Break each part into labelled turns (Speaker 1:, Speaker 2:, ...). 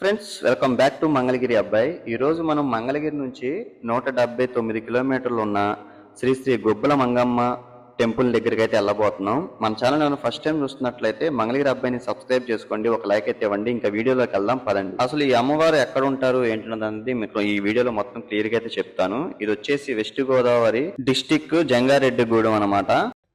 Speaker 1: Friends welcome back to Mangalagiri అబ్బాయి ఈరోజు మనం మంగళగిరి నుంచి నూట డెబ్బై తొమ్మిది కిలోమీటర్లు ఉన్న శ్రీ శ్రీ గొబ్బల మంగమ్మ టెంపుల్ దగ్గరికి అయితే వెళ్ళబోతున్నాం. మన ఛానల్ నేను ఫస్ట్ టైం చూస్తున్నట్లయితే మంగళగిరి అబ్బాయిని సబ్స్క్రైబ్ చేసుకోండి. ఒక లైక్ అయితే ఇవ్వండి. ఇంకా వీడియోలోకి వెళ్దాం పదండి. అసలు ఈ అమ్మవారు ఎక్కడ ఉంటారు ఏంటన్నది మీకు ఈ వీడియోలో మొత్తం క్లియర్గా అయితే చెప్తాను. ఇది వచ్చేసి వెస్ట్ గోదావరి డిస్టిక్ జంగారెడ్డిగూడెం అన్నమాట.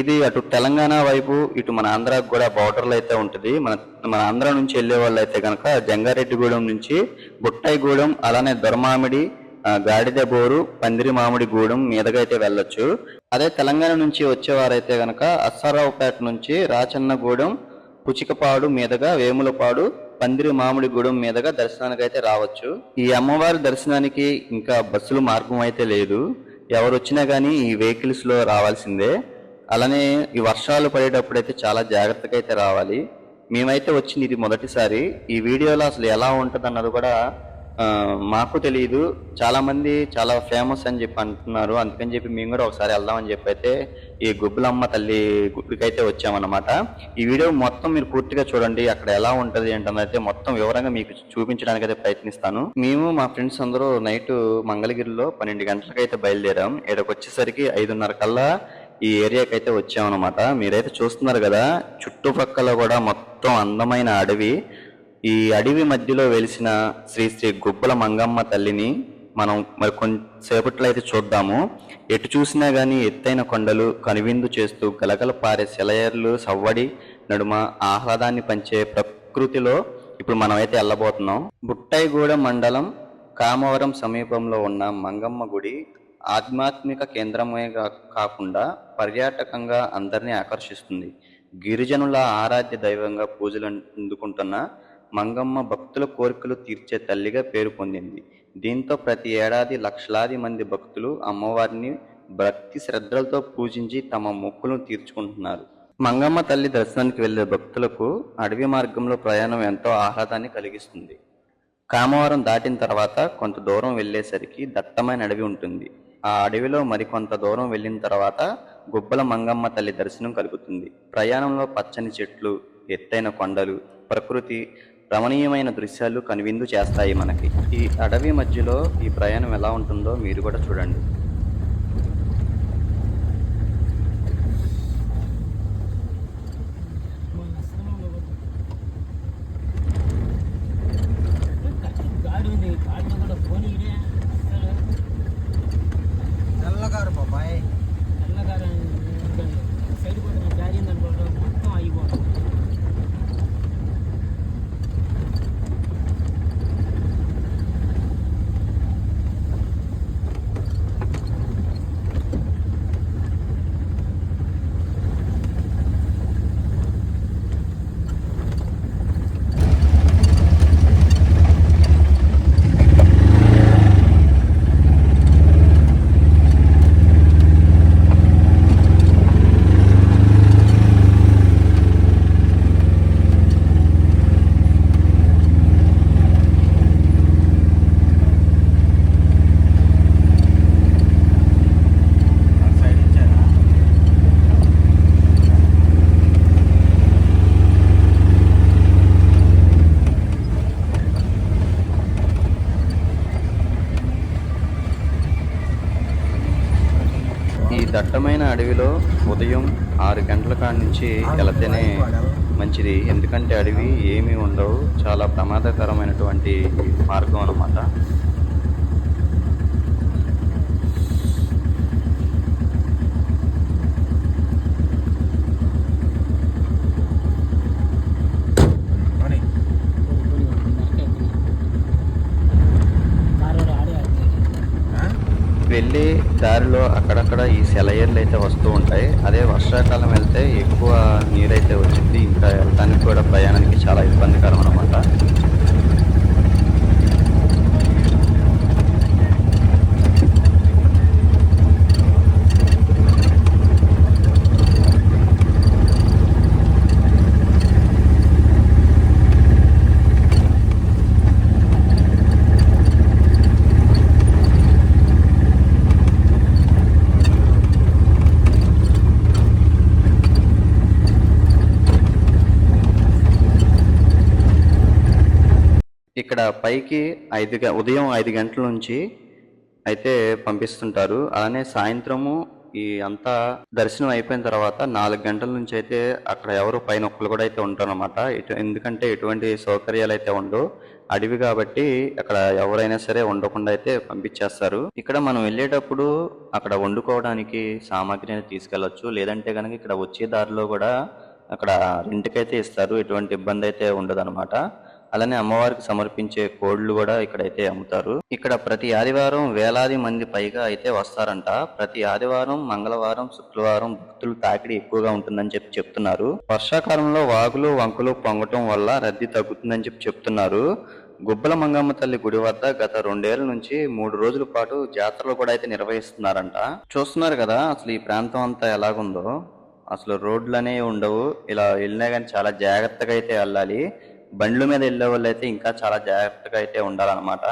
Speaker 1: ఇది అటు తెలంగాణ వైపు ఇటు మన ఆంధ్రాకు కూడా బార్డర్లో అయితే ఉంటుంది. మన మన ఆంధ్ర నుంచి వెళ్ళే వాళ్ళు అయితే కనుక జంగారెడ్డిగూడెం నుంచి బుట్టాయిగూడెం అలానే దొరమామిడి గాడిద బోరు పందిరి మామిడి గూడెం మీదగా అయితే వెళ్ళొచ్చు. అదే తెలంగాణ నుంచి వచ్చేవారైతే గనక అస్సారావుపేట నుంచి రాచన్నగూడెం పుచికపాడు మీదుగా వేములపాడు పందిరి మామిడి గూడెం మీదుగా దర్శనానికి అయితే రావచ్చు. ఈ అమ్మవారి దర్శనానికి ఇంకా బస్సులు మార్గం అయితే లేదు. ఎవరు వచ్చినా గానీ ఈ వెహికల్స్లో రావాల్సిందే. అలానే ఈ వర్షాలు పడేటప్పుడు అయితే చాలా జాగ్రత్తగా అయితే రావాలి. మేమైతే వచ్చింది ఇది మొదటిసారి. ఈ వీడియోలో అసలు ఎలా ఉంటుంది అన్నది కూడా మాకు తెలియదు చాలామంది చాలా ఫేమస్ అని చెప్పి అంటున్నారు. అందుకని చెప్పి మేము కూడా ఒకసారి వెళ్దామని చెప్పి అయితే ఈ గుబ్బలమ్మ తల్లి గుడికి అయితే వచ్చామన్నమాట. ఈ వీడియో మొత్తం మీరు పూర్తిగా చూడండి. అక్కడ ఎలా ఉంటుంది ఏంటన్నది అయితే మొత్తం వివరంగా మీకు చూపించడానికి అయితే ప్రయత్నిస్తాను. మేము మా ఫ్రెండ్స్ అందరూ నైట్ మంగళగిరిలో పన్నెండు గంటలకైతే బయలుదేరాం. ఇక్కడికి వచ్చేసరికి ఐదున్నర కల్లా ఈ ఏరియాకి అయితే వచ్చామన్నమాట. మీరైతే చూస్తున్నారు కదా చుట్టుపక్కల కూడా మొత్తం అందమైన అడవి. ఈ అడవి మధ్యలో వెలిసిన శ్రీ శ్రీ గుబ్బల మంగమ్మ తల్లిని మనం మరి కొంతసేపట్లో అయితే చూద్దాము. ఎటు చూసినా కానీ ఎత్తైన కొండలు కనువిందు చేస్తూ గలగల పారే సెలయర్లు సవ్వడి నడుమ ఆహ్లాదాన్ని పంచే ప్రకృతిలో ఇప్పుడు మనం అయితే వెళ్ళబోతున్నాం బుట్టాయిగూడ మండలం కామవరం సమీపంలో ఉన్న మంగమ్మ గుడి ఆధ్యాత్మిక కేంద్రమే కాకుండా పర్యాటకంగా అందరినీ ఆకర్షిస్తుంది. గిరిజనుల ఆరాధ్య దైవంగా పూజలు అందుకుంటున్న మంగమ్మ భక్తుల కోరికలు తీర్చే తల్లిగా పేరు పొందింది. దీంతో ప్రతి ఏడాది లక్షలాది మంది భక్తులు అమ్మవారిని భక్తి శ్రద్ధలతో పూజించి తమ మొక్కులను తీర్చుకుంటున్నారు. మంగమ్మ తల్లి దర్శనానికి వెళ్ళే భక్తులకు అడవి మార్గంలో ప్రయాణం ఎంతో ఆహ్లాదాన్ని కలిగిస్తుంది. కామవారం దాటిన తర్వాత కొంత దూరం వెళ్ళేసరికి దట్టమైన అడవి ఉంటుంది. ఆ అడవిలో మరికొంత దూరం వెళ్ళిన తర్వాత గుబ్బల మంగమ్మ తల్లి దర్శనం కలుగుతుంది. ప్రయాణంలో పచ్చని చెట్లు ఎత్తైన కొండలు ప్రకృతి రమణీయమైన దృశ్యాలు కనువిందు చేస్తాయి మనకి. ఈ అడవి మధ్యలో ఈ ప్రయాణం ఎలా ఉంటుందో మీరు కూడా చూడండి
Speaker 2: గాడి ఉంది గాడిలో కూడా ఫోన్ ఇదే అసలు
Speaker 3: తెల్లగారు బాబాయ్
Speaker 2: తెల్లగారు సైడ్ పోతే జారింది అనుకోవడం మొత్తం అయిపోవడం
Speaker 3: సైడ్ ఇచ్చారా
Speaker 1: ఈ దట్టమైన అడవిలో ఉదయం ఆరు గంటల కాడి నుంచి వెళితేనే మంచిది. ఎందుకంటే అడవి ఏమీ ఉండవు. చాలా ప్రమాదకరమైనటువంటి మార్గం అన్నమాట? వెళ్ళే దారిలో అక్కడక్కడ ఈ సెలయర్లు అయితే వస్తూ ఉంటాయి. అదే వర్షాకాలం వెళ్తే ఎక్కువ నీరైతే వచ్చింది ఇంకా వెళ్ళడానికి కూడా ప్రయాణానికి చాలా ఇబ్బందికరం అనమాట ఇక్కడ పైకి ఐదు గ- ఉదయం ఐదు గంటల నుంచి అయితే పంపిస్తుంటారు. అలానే సాయంత్రము ఈ అంతా దర్శనం అయిపోయిన తర్వాత నాలుగు గంటల నుంచి అయితే అక్కడ ఎవరు పైన ఒక్కరు కూడా అయితే ఉంటారు అనమాట ఎందుకంటే ఎటువంటి సౌకర్యాలు అయితే ఉండవు. అడవి కాబట్టి అక్కడ ఎవరైనా సరే ఉండకుండా అయితే పంపించేస్తారు. ఇక్కడ మనం వెళ్ళేటప్పుడు అక్కడ వండుకోవడానికి సామాగ్రి అనేది తీసుకెళ్ళొచ్చు లేదంటే కనుక ఇక్కడ వచ్చే దారిలో కూడా అక్కడ రెంట్కైతే ఇస్తారు. ఎటువంటి ఇబ్బంది అయితే ఉండదు అలానే అమ్మవారికి సమర్పించే కోళ్ళు కూడా ఇక్కడైతే అమ్ముతారు. ఇక్కడ ప్రతి ఆదివారం వేలాది మంది పైగా అయితే వస్తారంట. ప్రతి ఆదివారం మంగళవారం శుక్రవారం భక్తులు తాకిడి ఎక్కువగా ఉంటుందని చెప్పి చెప్తున్నారు. వర్షాకాలంలో వాగులు వంకలు పొంగటం వల్ల రద్దీ తగ్గుతుందని చెప్పి చెప్తున్నారు. గుబ్బల మంగమ్మ తల్లి గుడి వద్ద గత రెండేళ్ళ నుంచి మూడు రోజుల పాటు జాతరలు కూడా అయితే నిర్వహిస్తున్నారంట. చూస్తున్నారు కదా అసలు ఈ ప్రాంతం అంతా ఎలాగుందో. అసలు రోడ్లు అనేవి ఉండవు. ఇలా వెళ్ళినా కానీ చాలా జాగ్రత్తగా అయితే వెళ్ళాలి. బండ్ల మీద వెళ్ళే వాళ్ళు అయితే ఇంకా చాలా జాగ్రత్తగా అయితే ఉండాలన్నమాట.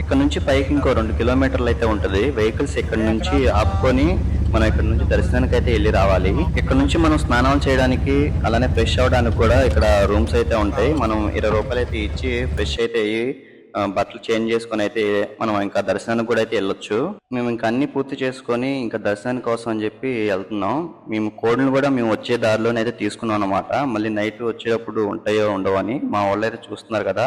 Speaker 2: ఇక్కడ
Speaker 1: నుంచి పైకి ఇంకో రెండు కిలోమీటర్లు అయితే ఉంటది. వెహికల్స్ ఇక్కడ నుంచి ఆపుకొని మనం ఇక్కడ నుంచి దర్శనానికి అయితే వెళ్ళి రావాలి. ఇక్కడ నుంచి మనం స్నానాలు చేయడానికి అలానే ఫ్రెష్ అవడానికి కూడా ఇక్కడ రూమ్స్ అయితే ఉంటాయి. మనం ఇరవై రూపాయలు అయితే ఇచ్చి ఫ్రెష్ అయితే అయ్యి బట్టలు చేంజ్ చేసుకొని అయితే మనం ఇంకా దర్శనానికి కూడా అయితే వెళ్ళొచ్చు. మేము ఇంకా అన్ని పూర్తి చేసుకొని ఇంకా దర్శనానికి కోసం అని చెప్పి వెళ్తున్నాం. మేము కోడ్లు కూడా మేము వచ్చే దారిలోనే అయితే తీసుకున్నాం అనమాట మళ్ళీ నైట్ వచ్చేటప్పుడు ఉంటాయో ఉండవో అని మా వాళ్ళు అయితే చూస్తున్నారు కదా.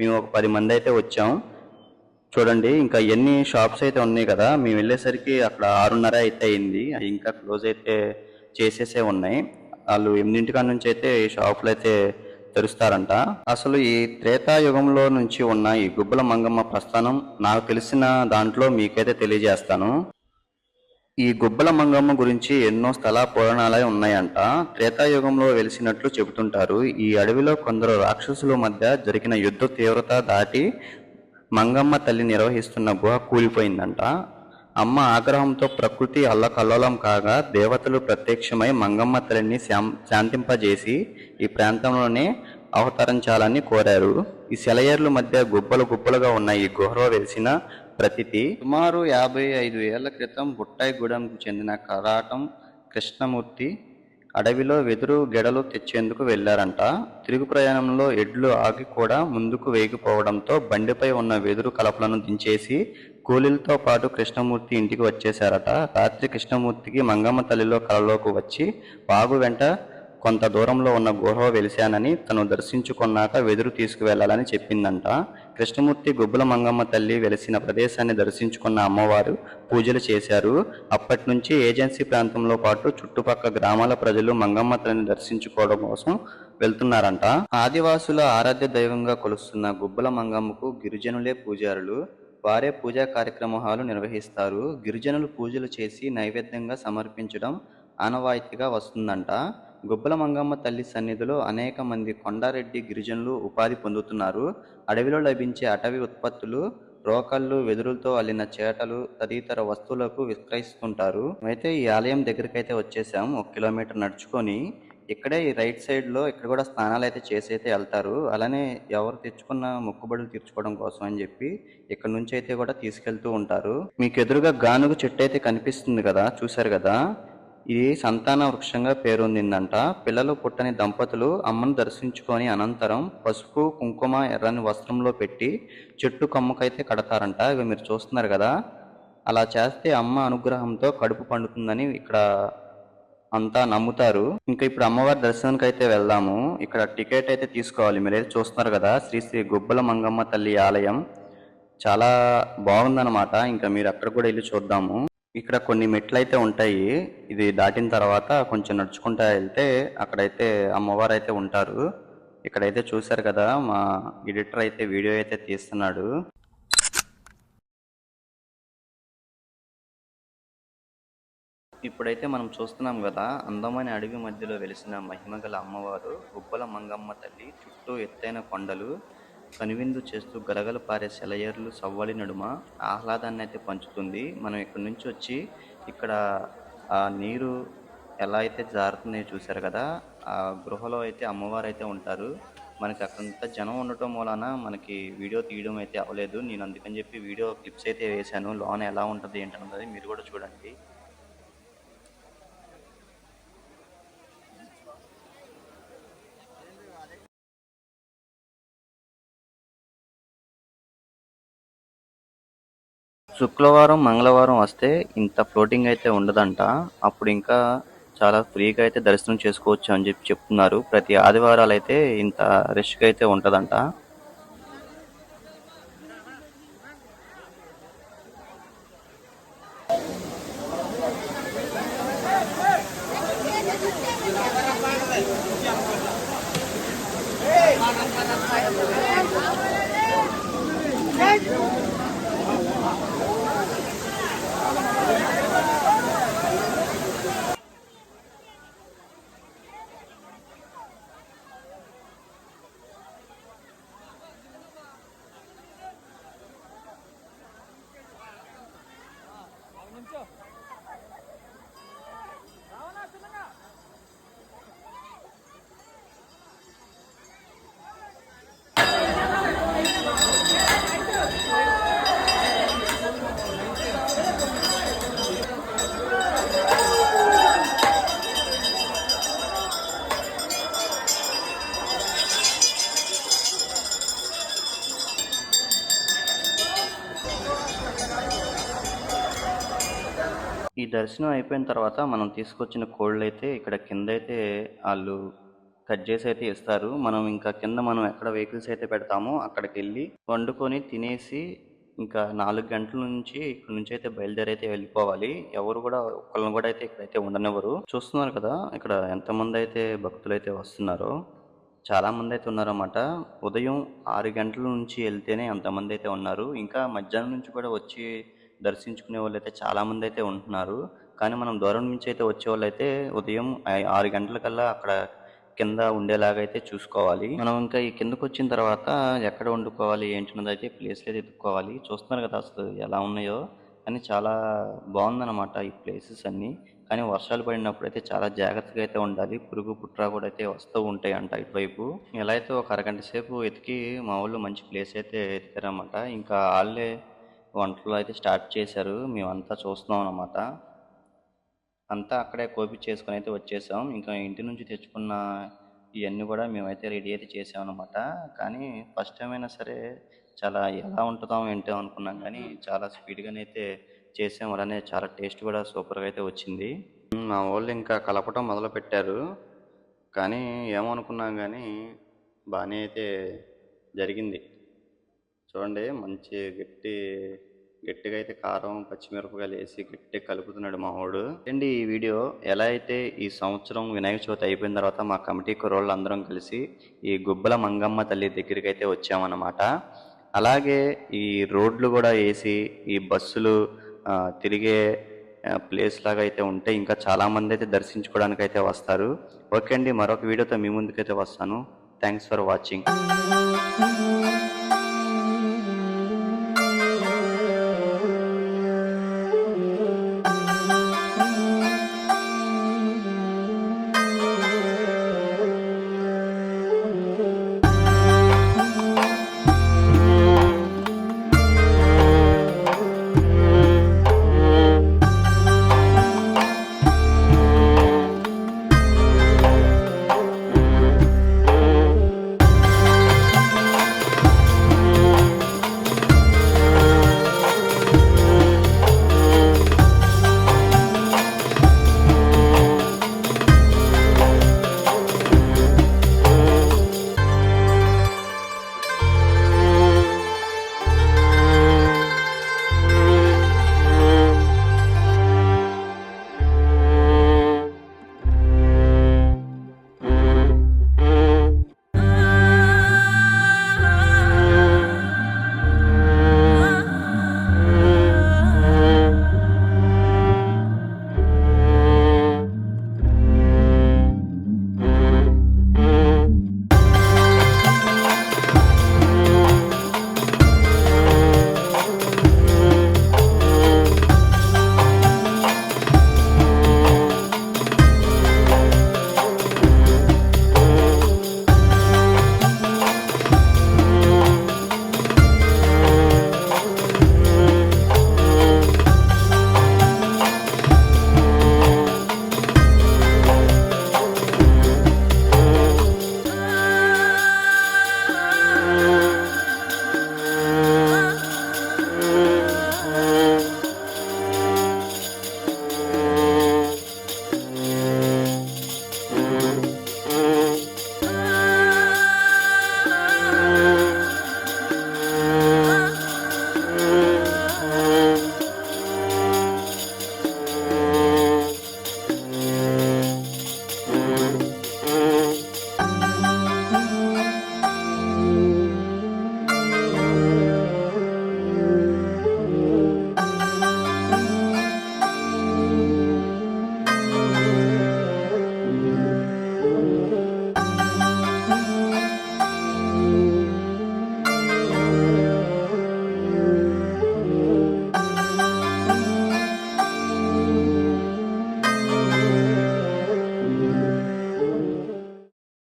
Speaker 1: మేము ఒక పది మంది అయితే వచ్చాం. చూడండి ఇంకా ఎన్ని షాప్స్ అయితే ఉన్నాయి కదా మేము వెళ్ళేసరికి అక్కడ ఆరున్నర అయితే అయింది. ఇంకా క్లోజ్ అయితే చేసేసే ఉన్నాయి. వాళ్ళు ఎనిమిదింటికాడ నుంచి అయితే ఈ షాపులు అయితే తెరుస్తారంట. అసలు ఈ త్రేతాయుగంలో నుంచి ఉన్న ఈ గుబ్బల మంగమ్మ ప్రస్థానం నాకు తెలిసిన దాంట్లో మీకైతే తెలియజేస్తాను. ఈ గుబ్బల మంగమ్మ గురించి ఎన్నో స్థల పురాణాలే ఉన్నాయంట. త్రేతాయుగంలో వెలిసినట్లు చెబుతుంటారు. ఈ అడవిలో కొందరు రాక్షసుల మధ్య జరిగిన యుద్ధ తీవ్రత దాటి మంగమ్మ తల్లి నిర్వహిస్తున్న గుహ కూలిపోయిందంట. అమ్మ ఆగ్రహంతో ప్రకృతి అల్లకల్లోలం కాగా దేవతలు ప్రత్యక్షమై మంగమ్మ తల్లిని శాం శాంతింపజేసి ఈ ప్రాంతంలోనే అవతరించాలని కోరారు. ఈ సెలయేర్ల మధ్య గుబ్బలు గుబ్బలుగా ఉన్న ఈ గుహలో వెలిసిన ప్రతితి సుమారు యాభై ఐదు ఏళ్ళ క్రితం బుట్టాయిగూడెంకు చెందిన కరాటం కృష్ణమూర్తి అడవిలో వెదురు గెడలు తెచ్చేందుకు వెళ్ళారంట తిరుగు ప్రయాణంలో ఎడ్లు ఆగి కూడా ముందుకు వేగిపోవడంతో బండిపై ఉన్న వెదురు కలపలను దించేసి కూలీలతో పాటు కృష్ణమూర్తి ఇంటికి వచ్చేశారట. రాత్రి కృష్ణమూర్తికి మంగమ్మ తల్లిలో కలలోకి వచ్చి వాగు వెంట కొంత దూరంలో ఉన్న గుహ వెలిశానని తను దర్శించుకున్నాక వెదురు తీసుకువెళ్ళాలని చెప్పిందంట. కృష్ణమూర్తి గుబ్బల మంగమ్మ తల్లి వెలిసిన ప్రదేశాన్ని దర్శించుకున్న అమ్మవారు పూజలు చేశారు. అప్పటి నుంచి ఏజెన్సీ ప్రాంతంలో పాటు చుట్టుపక్కల గ్రామాల ప్రజలు మంగమ్మ తల్లిని దర్శించుకోవడం కోసం వెళ్తున్నారంట. ఆదివాసుల ఆరాధ్య దైవంగా కొలుస్తున్న గుబ్బల మంగమ్మకు గిరిజనులే పూజారులు. వారే పూజా కార్యక్రమాలు నిర్వహిస్తారు. గిరిజనులు పూజలు చేసి నైవేద్యంగా సమర్పించడం ఆనవాయితీగా వస్తుందంట. గుబ్బల మంగమ్మ తల్లి సన్నిధిలో అనేక మంది కొండారెడ్డి గిరిజనులు ఉపాధి పొందుతున్నారు. అడవిలో లభించే అటవీ ఉత్పత్తులు రోకళ్ళు వెదురులతో అల్లిన చేటలు తదితర వస్తువులకు విక్రయిస్తుంటారు. అయితే ఈ ఆలయం దగ్గరికి అయితే వచ్చేసాం. ఒక కిలోమీటర్ నడుచుకొని ఇక్కడే ఈ రైట్ సైడ్లో ఇక్కడ కూడా స్నానాలు అయితే చేసి అయితే వెళ్తారు. అలానే ఎవరు తెచ్చుకున్న మొక్కుబడులు తీర్చుకోవడం కోసం అని చెప్పి ఇక్కడ నుంచి అయితే కూడా తీసుకెళ్తూ ఉంటారు. మీకు ఎదురుగా గానుగ చెట్టు అయితే కనిపిస్తుంది కదా చూశారు కదా? ఇది సంతాన వృక్షంగా పేరొందిందంట. పిల్లలు పుట్టని దంపతులు అమ్మను దర్శించుకొని అనంతరం పసుపు కుంకుమ ఎర్రని వస్త్రంలో పెట్టి చెట్టు కొమ్మకైతే కడతారంట. ఇవి మీరు చూస్తున్నారు కదా అలా చేస్తే అమ్మ అనుగ్రహంతో కడుపు పండుతుందని ఇక్కడ అంతా నమ్ముతారు. ఇంకా ఇప్పుడు అమ్మవారి దర్శనానికి అయితే వెళ్దాము. ఇక్కడ టికెట్ అయితే తీసుకోవాలి. మీరైతే చూస్తున్నారు కదా శ్రీ శ్రీ గుబ్బల మంగమ్మ తల్లి ఆలయం. చాలా బాగుందన్నమాట. ఇంకా మీరు అక్కడ కూడా వెళ్ళి చూద్దాము. ఇక్కడ కొన్ని మెట్లు అయితే ఉంటాయి. ఇది దాటిన తర్వాత కొంచెం నడుచుకుంటా వెళ్తే అక్కడైతే అమ్మవారు అయితే ఉంటారు. ఇక్కడైతే చూశారు కదా మా ఎడిటర్ అయితే వీడియో అయితే తీస్తున్నాడు. ఇప్పుడైతే మనం చూస్తున్నాం కదా అందమైన అడవి మధ్యలో వెలిసిన మహిమగల అమ్మవారు గుబ్బల మంగమ్మ తల్లి చుట్టూ ఎత్తైన కొండలు కనువిందు చేస్తూ గలగల పారే సెలయేర్లు సవ్వడి నడుమ ఆహ్లాదాన్ని అయితే పంచుతుంది. మనం ఇక్కడ నుంచి వచ్చి ఇక్కడ ఆ నీరు ఎలా అయితే జారుతున్నాయో చూశారు కదా ఆ గృహలో అయితే అమ్మవారు అయితే ఉంటారు. మనకి అక్కడంతా జనం ఉండటం వలన మనకి వీడియో తీయడం అయితే అవ్వలేదు. నేను అందుకని చెప్పి వీడియో క్లిప్స్ అయితే వేశాను. లోన ఎలా ఉంటుంది ఏంటన్నది మీరు కూడా చూడండి. శుక్రవారం మంగళవారం వస్తే ఇంత ఫ్లోటింగ్ అయితే ఉండదంట. అప్పుడు ఇంకా చాలా ఫ్రీగా అయితే దర్శనం చేసుకోవచ్చు అని చెప్పి చెప్తున్నారు. ప్రతి ఆదివారాలు అయితే ఇంత రష్గా అయితే ఉంటుందంట. ఈ దర్శనం అయిపోయిన తర్వాత మనం తీసుకొచ్చిన కోళ్ళు అయితే ఇక్కడ కింద అయితే వాళ్ళు కట్ చేసి అయితే ఇస్తారు. మనం ఇంకా కింద మనం ఎక్కడ వెహికల్స్ అయితే పెడతామో అక్కడికి వెళ్ళి వండుకొని తినేసి ఇంకా నాలుగు గంటల నుంచి ఇక్కడ నుంచి అయితే బయలుదేరి అయితే వెళ్ళిపోవాలి. ఎవరు కూడా ఒక్కళ్ళని కూడా అయితే ఇక్కడైతే ఉండనివ్వరు. చూస్తున్నారు కదా ఇక్కడ ఎంతమంది అయితే భక్తులు అయితే వస్తున్నారో చాలా మంది అయితే ఉన్నారన్నమాట. ఉదయం ఆరు గంటల నుంచి వెళ్తేనే అంతమంది అయితే ఉన్నారు. ఇంకా మధ్యాహ్నం నుంచి కూడా వచ్చి దర్శించుకునే వాళ్ళు అయితే చాలా మంది అయితే ఉంటున్నారు. కానీ మనం దూరం నుంచి అయితే వచ్చే వాళ్ళు అయితే ఉదయం ఆరు గంటలకల్లా అక్కడ కింద ఉండేలాగా అయితే చూసుకోవాలి. మనం ఇంకా ఈ కిందకు వచ్చిన తర్వాత ఎక్కడ వండుకోవాలి ఏంటన్నది అయితే ప్లేస్లు అయితే ఎత్తుక్కోవాలి. చూస్తున్నారు కదా అసలు ఎలా ఉన్నాయో. కానీ చాలా బాగుందన్నమాట ఈ ప్లేసెస్ అన్నీ. కానీ వర్షాలు పడినప్పుడు అయితే చాలా జాగ్రత్తగా అయితే ఉండాలి. పురుగు పుట్రా కూడా అయితే వస్తూ ఉంటాయి అంట ఇటువైపు. ఎలా అయితే ఒక అరగంట సేపు ఎతికి మా ఊళ్ళో మంచి ప్లేస్ అయితే ఎతికారనమాట ఇంకా వాళ్ళే వంటలు అయితే స్టార్ట్ చేశారు. మేమంతా చూస్తున్నాం అన్నమాట. అంతా అక్కడే కోపి చేసుకొని అయితే వచ్చేసాం. ఇంకా ఇంటి నుంచి తెచ్చుకున్న ఇవన్నీ కూడా మేమైతే రెడీ అయితే చేసాం అనమాట కానీ ఫస్ట్ టైం అయినా సరే చాలా ఎలా ఉంటుందో ఏంటో అనుకున్నాం కానీ చాలా స్పీడ్గానే అయితే చేసాం. అలానే చాలా టేస్ట్ కూడా సూపర్గా అయితే వచ్చింది. మా వాళ్ళు ఇంకా కలపటం మొదలు పెట్టారు. కానీ ఏమనుకున్నాం కానీ బాగానే అయితే జరిగింది. చూడండి మంచి గట్టి గట్టిగా అయితే కారం పచ్చిమిరపకాయలు వేసి గట్టి కలుపుతున్నాడు మా వాడు. అండి ఈ వీడియో? ఎలా అయితే ఈ సంవత్సరం వినాయక చవితి అయిపోయిన తర్వాత మా కమిటీ కుర్రోళ్ళు అందరం కలిసి ఈ గుబ్బల మంగమ్మ తల్లి దగ్గరికి అయితే వచ్చామన్నమాట. అలాగే ఈ రోడ్లు కూడా వేసి ఈ బస్సులు తిరిగే ప్లేస్ లాగా అయితే ఉంటే ఇంకా చాలామంది అయితే దర్శించుకోవడానికి అయితే వస్తారు. ఓకే అండి మరొక వీడియోతో మీ ముందుకైతే వస్తాను. Thanks for watching.